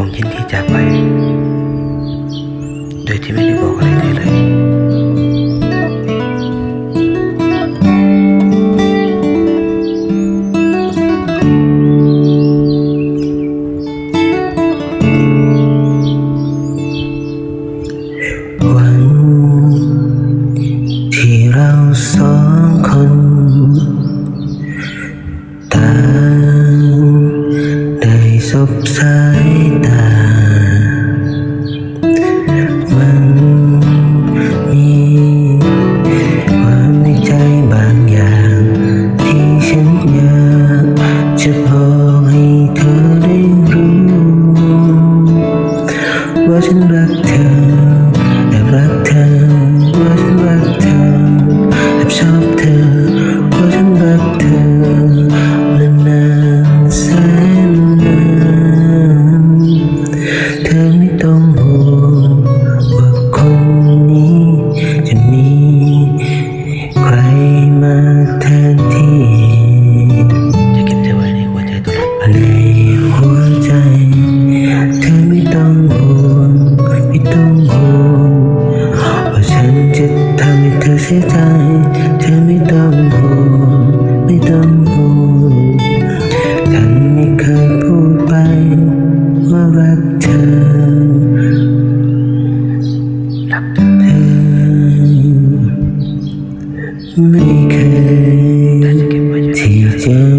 ผมยินดีจากไป โดยที่ไม่ได้บอกอะไรเธอเลยที่เราสองคน ต้องห่วงว่าฉันจะทำให้เธอเสียใจเธอไม่ต้องห่วงไม่ต้องห่วงฉันไม่เคยพูดไปว่ารักเธอรักเธอไม่เคยที่จะ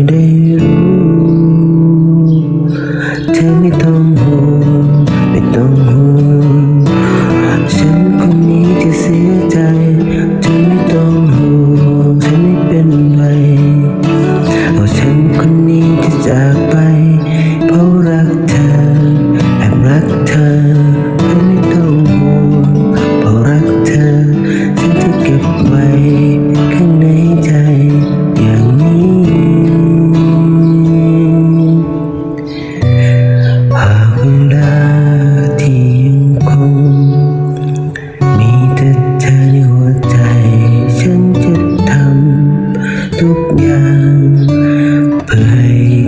ngàn tay